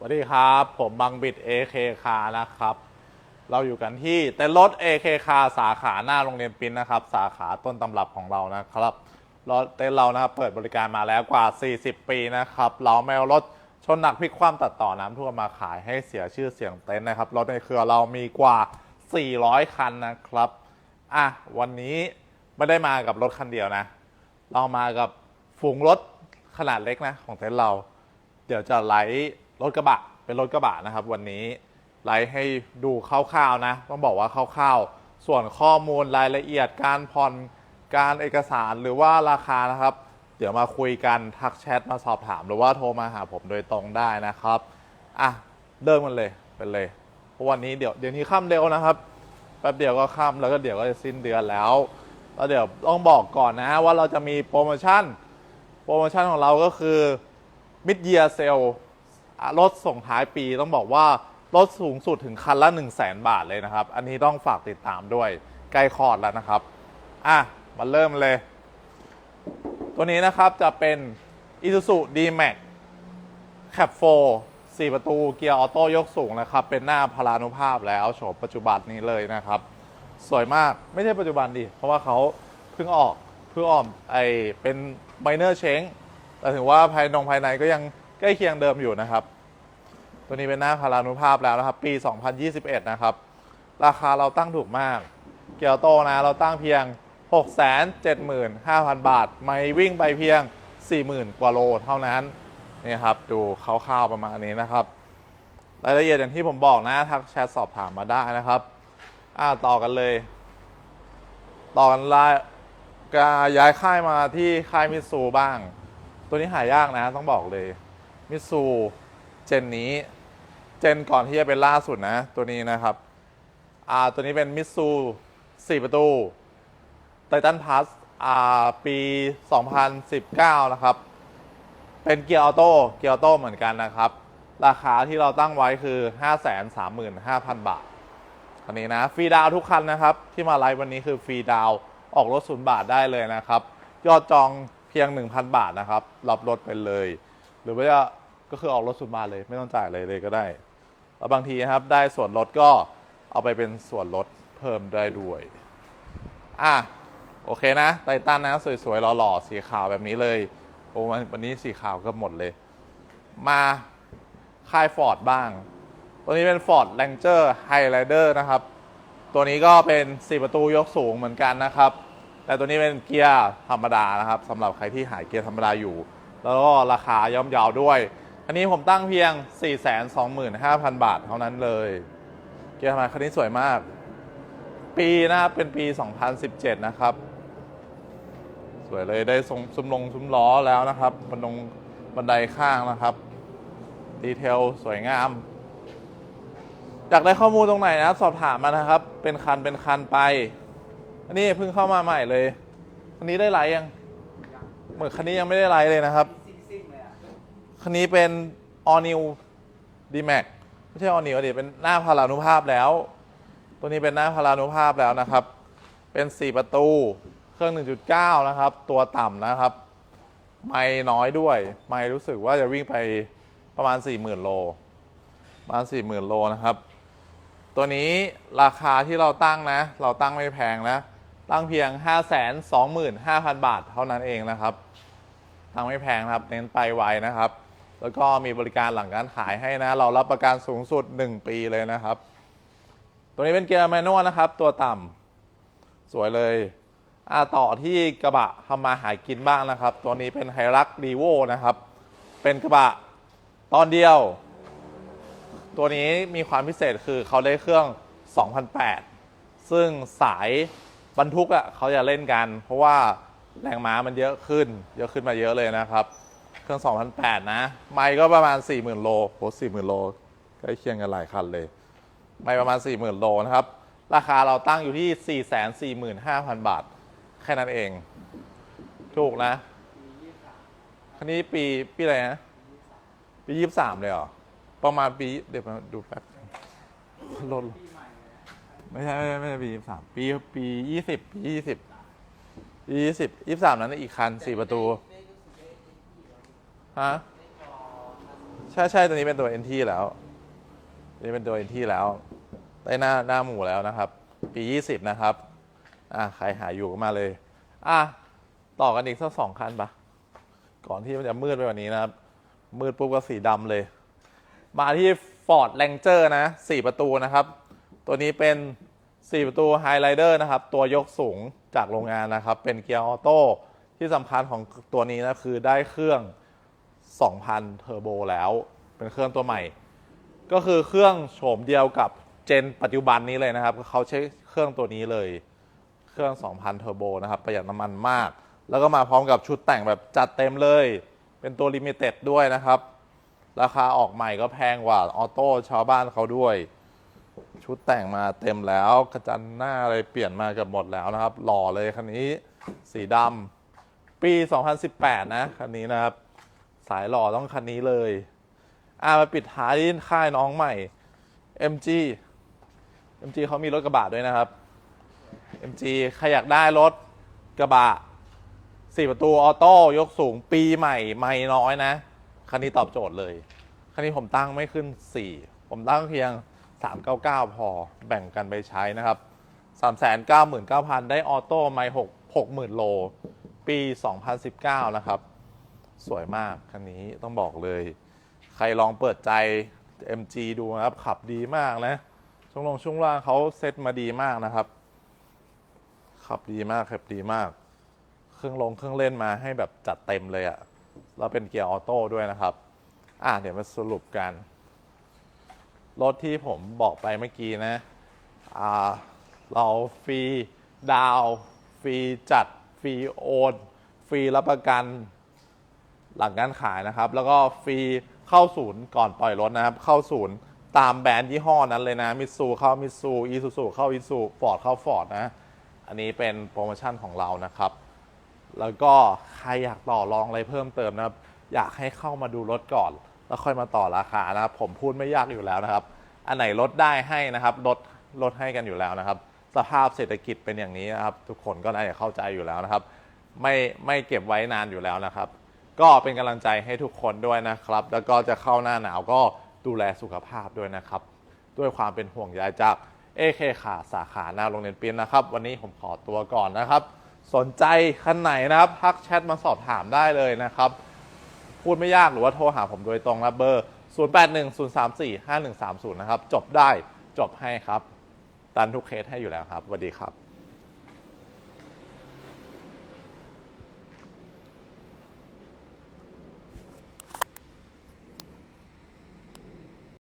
สวัสดีครับ ผมบังบิด AK คานะครับ เราอยู่กันที่เต็นท์รถ AK คาสาขาหน้าโรงเรียนปินนะครับ สาขาต้นตำรับของเรานะครับรถเต็นท์เรานะครับเปิดบริการมาแล้วกว่า 40 ปีนะครับ เราไม่เอารถชนหนักพลิกคว่ำตัดต่อน้ำท่วมมาขายให้เสียชื่อเสียงเต็นท์นะครับ รถในเครือเรามีกว่า 400 คันนะครับอะวันนี้ไม่ได้มากับรถคันเดียวนะ เรามากับฝูงรถขนาดเล็กนะของเต็นท์เรา เดี๋ยวจะไลฟ์ รถกระบะเป็นรถกระบะนะครับ วันนี้ไลฟ์ให้ดูคร่าวๆนะ ต้องบอกว่าคร่าวๆ ส่วนข้อมูลรายละเอียดการผ่อนการเอกสารหรือว่าราคานะครับ เดี๋ยวมาคุยกันทักแชทมาสอบถาม หรือว่าโทรมาหาผมโดยตรงได้นะครับอะเริ่มกันเลยเป็นเลยเพราะวันนี้เดี๋ยวเดี๋ยวนี้ค่ำเร็วนะครับแป๊บเดียวก็ค่ำแล้วก็เดี๋ยวก็จะสิ้นเดือนแล้วแล้วเดี๋ยวต้องบอกก่อนนะว่าเราจะมีโปรโมชั่น โปรโมชั่นของเราก็คือมิดเยียเซล รถส่งท้ายปีต้องบอกว่าลดสูงสุดถึงคันละ 1 0 0 0 0แบาทเลยนะครับ อันนี้ต้องฝากติดตามด้วย ใกล้คลอดแล้วนะครับ อะ มาเริ่มเลย ตัวนี้นะครับจะเป็น Isuzu D-Max Cap 4 4 ประตูเกียร์ออโต้ยกสูงนะครับ เป็นหน้าพลานุภาพแล้วโฉมปัจจุบันนี้เลยนะครับ สวยมากไม่ใช่ปัจจุบันดิ เพราะว่าเขาเพิ่งออกเพิ่งออกไอเป็นไมเนอร์เชงแต่ถึงว่าภายนงภายในก็ยัง ใกล้เคียงเดิมอยู่นะครับ ตัวนี้เป็นหน้าพารานุภาพแล้วนะครับ ปี 2021 นะครับ ราคาเราตั้งถูกมาก เกียวโตนะ เราตั้งเพียง 675,000 บาท ไม่วิ่งไปเพียง 40,000 กว่าโลเท่านั้นนี่ครับ ดูคร่าวๆประมาณนี้นะครับ รายละเอียดอย่างที่ผมบอกนะทักแชทสอบถามมาได้นะครับ อ่าต่อกันเลย ต่อกันลายกาย้ายค่ายมาที่ค่ายมิตซูบ้าง ตัวนี้หายากนะต้องบอกเลย มิตซูเจนนี้ เจนก่อนที่จะเป็นล่าสุดนะ ตัวนี้นะครับอ่าตัวนี้เป็นมิตซู4 ประตูไททันพัสอ่าปี 2019 นะครับ เป็นเกียร์ออโต้เกียร์ออโต้เหมือนกันนะครับ ราคาที่เราตั้งไว้คือ 535,000 บาทคันนี้นะฟรีดาวทุกคันนะครับ ที่มาไลฟ์วันนี้คือฟรีดาวออกรถศูนย์บาทได้เลยนะครับ ยอดจองเพียง 1,000 บาทนะครับ รับรถไปเลย หรือว่าจะ ก็คือออกรถศูนย์บาเลยไม่ต้องจ่ายเลยเลยก็ได้ แล้วบางทีนะครับได้ส่วนลดก็เอาไปเป็นส่วนลดเพิ่มได้ด้วย อะโอเคนะไททันนะสวยๆหล่อๆสีขาวแบบนี้เลยโอ้วันวันนี้สีขาวก็หมดเลย มาค่ายฟอร์ดบ้าง ตัวนี้เป็น Ford Ranger Highlander นะครับ ตัวนี้ก็เป็น 4 ประตูยกสูงเหมือนกันนะครับ แต่ตัวนี้เป็นเกียร์ธรรมดานะครับสำหรับใครที่หายเกียร์ธรรมดาอยู่ แล้วก็ราคาย่อมเยาวด้วย อันนี้ผมตั้งเพียง 425,000 บาทเท่านั้นเลย เกียร์ธรรมดาคันนี้สวยมาก ปีนะครับเป็นปี 2017 นะครับ สวยเลยได้ทรงซุ้มลงซุ้มล้อแล้วนะครับบันดงบันไดข้างนะครับ ดีเทลสวยงามอยากได้ข้อมูลตรงไหนนะสอบถามมานะครับ เป็นคันเป็นคันไป อันนี้เพิ่งเข้ามาใหม่เลยคันนี้ได้ไลฟ์ยังเหมือนคันนี้ยังไม่ได้ไลฟ์เลยนะครับ คันนี้เป็น all new d max ไม่ใช่ all new ดิเป็นหน้าพารานุภาพแล้ว ตัวนี้เป็นหน้าพารานุภาพแล้วนะครับ เป็น 4 ประตู เครื่อง 1.9 นะครับ ตัวต่ำนะครับ ไม่น้อยด้วย ไม่รู้สึกว่าจะวิ่งไปประมาณ 40,000 โล ประมาณ 40,000 โลนะครับ ตัวนี้ราคาที่เราตั้งนะ เราตั้งไม่แพงนะ ตั้งเพียง 525,000 บาทเท่านั้นเองนะครับ ตั้งไม่แพงนะครับ เน้นไปไวนะครับ แล้วก็มีบริการหลังการขายให้นะ เรารับประกันสูงสุด 1 ปีเลยนะครับ ตัวนี้เป็นเกียร์แมนนวลนะครับ ตัวต่ำสวยเลยอาต่อที่กระบะทำมาหากินบ้างนะครับ ตัวนี้เป็นไฮรักดีโวนะครับ เป็นกระบะตอนเดียว ตัวนี้มีความพิเศษคือเขาได้เครื่อง 2008 ซึ่งสายบรรทุกอะเขาจะเล่นกัน เพราะว่าแรงม้ามันเยอะขึ้น เยอะขึ้นมาเยอะเลยนะครับ เครื่อง 2008 นะ ไม่ก็ประมาณ 40,000 โลโห40,000 โลใกล้เคียงกันหลายคันเลย ไม่ประมาณ 40,000 โลนะครับ ราคาเราตั้งอยู่ที่ 445,000 บาท แค่นั้นเอง ถูกนะคันนี้ปีปีอะไรนะ ปี 23 เลยเหรอ ประมาณปี เดี๋ยวมาดูแป๊บลดไม่ใช่ ไม่ใช่ไม่ใช่ปี23 ปี ปี 20 ปี 20ปี20 23 นั้นอีกคัน 4 ประตู ฮะใช่ใช่ตัวนี้เป็นตัว NT แล้วนี้เป็นตัว NT แล้วได้หน้าหน้าหมูแล้วนะครับ ปี 20 นะครับ อะใครหาอยู่ก็มาเลย อะ ต่อกันอีกสักสองคันปะก่อนที่มันจะมืดไปกว่านี้นะครับ มืดปุ๊บก็สีดำเลย มาที่ Ford Ranger นะ 4 ประตูนะครับ ตัวนี้เป็น 4 ประตู Highlander นะครับ ตัวยกสูงจากโรงงานนะครับ เป็นเกียร์ออโต้ที่สำคัญของตัวนี้นะคือได้เครื่อง 2,000 เทอร์โบแล้ว เป็นเครื่องตัวใหม่ ก็คือเครื่องโฉมเดียวกับเจนปัจจุบันนี้เลยนะครับเขาใช้เครื่องตัวนี้เลย เครื่อง 2,000 เทอร์โบนะครับ ประหยัดน้ำมันมาก แล้วก็มาพร้อมกับชุดแต่งแบบจัดเต็มเลย เป็นตัวลิมิเต็ดด้วยนะครับ ราคาออกใหม่ก็แพงกว่าออโต้ชาวบ้านเขาด้วย ชุดแต่งมาเต็มแล้วกระจันหน้าอะไรเปลี่ยนมากับหมดแล้วนะครับ หล่อเลยคันนี้ สีดำปี 2018 นะคันนี้นะครับ สายหล่อต้องคันนี้เลย อ่ามาปิดท้ายที่ค่ายน้องใหม่ MG MG เขามีรถกระบะด้วยนะครับ MG ใครอยากได้รถกระบะสี่ประตูออโต้ยกสูงปีใหม่ ไม่น้อยนะ คันนี้ตอบโจทย์เลย คันนี้ผมตั้งไม่ขึ้น 4 ผมตั้งเพียง 399 พอแบ่งกันไปใช้นะครับ 399,000 ได้ออโต้ไม่6 60,000 โล ปี 2019 นะครับ สวยมากคันนี้ต้องบอกเลย ใครลองเปิดใจ MG ดูนะครับ ขับดีมากนะ ช่วงลงช่วงล่างเขาเซตมาดีมากนะครับ ขับดีมากขับดีมาก เครื่องลงเครื่องเล่นมาให้แบบจัดเต็มเลยอะแล้วเป็นเกียร์ออโต้ด้วยนะครับ อะเดี๋ยวมาสรุปกัน รถที่ผมบอกไปเมื่อกี้นะ อ่า เราฟรีดาวฟรีจัด ฟรีโอน ฟรีรับประกัน หลังการขายนะครับ แล้วก็ฟรีเข้าศูนย์ก่อนปล่อยรถนะครับ เข้าศูนย์ตามแบรนด์ยี่ห้อนั้นเลยนะมิตซูเข้ามิตซูอีซูซูเข้าอีซูฟอร์ดเข้าฟอร์ดนะ อันนี้เป็นโปรโมชั่นของเรานะครับ แล้วก็ใครอยากต่อรองอะไรเพิ่มเติมนะครับ อยากให้เข้ามาดูรถก่อน แล้วค่อยมาต่อราคานะครับ ผมพูดไม่ยากอยู่แล้วนะครับ อันไหนลดได้ให้นะครับลดลดให้กันอยู่แล้วนะครับ สภาพเศรษฐกิจเป็นอย่างนี้นะครับ ทุกคนก็น่าจะเข้าใจอยู่แล้วนะครับ ไม่ไม่เก็บไว้นานอยู่แล้วนะครับ ก็เป็นกำลังใจให้ทุกคนด้วยนะครับ แล้วก็จะเข้าหน้าหนาวก็ดูแลสุขภาพด้วยนะครับ ด้วยความเป็นห่วงใยจาก AK ขาสาขาหน้าโรงเรียนเปียนนะครับ วันนี้ผมขอตัวก่อนนะครับ สนใจคันไหนนะครับทักแชทมาสอบถามได้เลยนะครับ พูดไม่ยากหรือว่าโทรหาผมโดยตรงนะเบอร์ 0810345130 นะครับ จบได้จบให้ครับ ตันทุกเคสให้อยู่แล้วครับสวัสดีครับ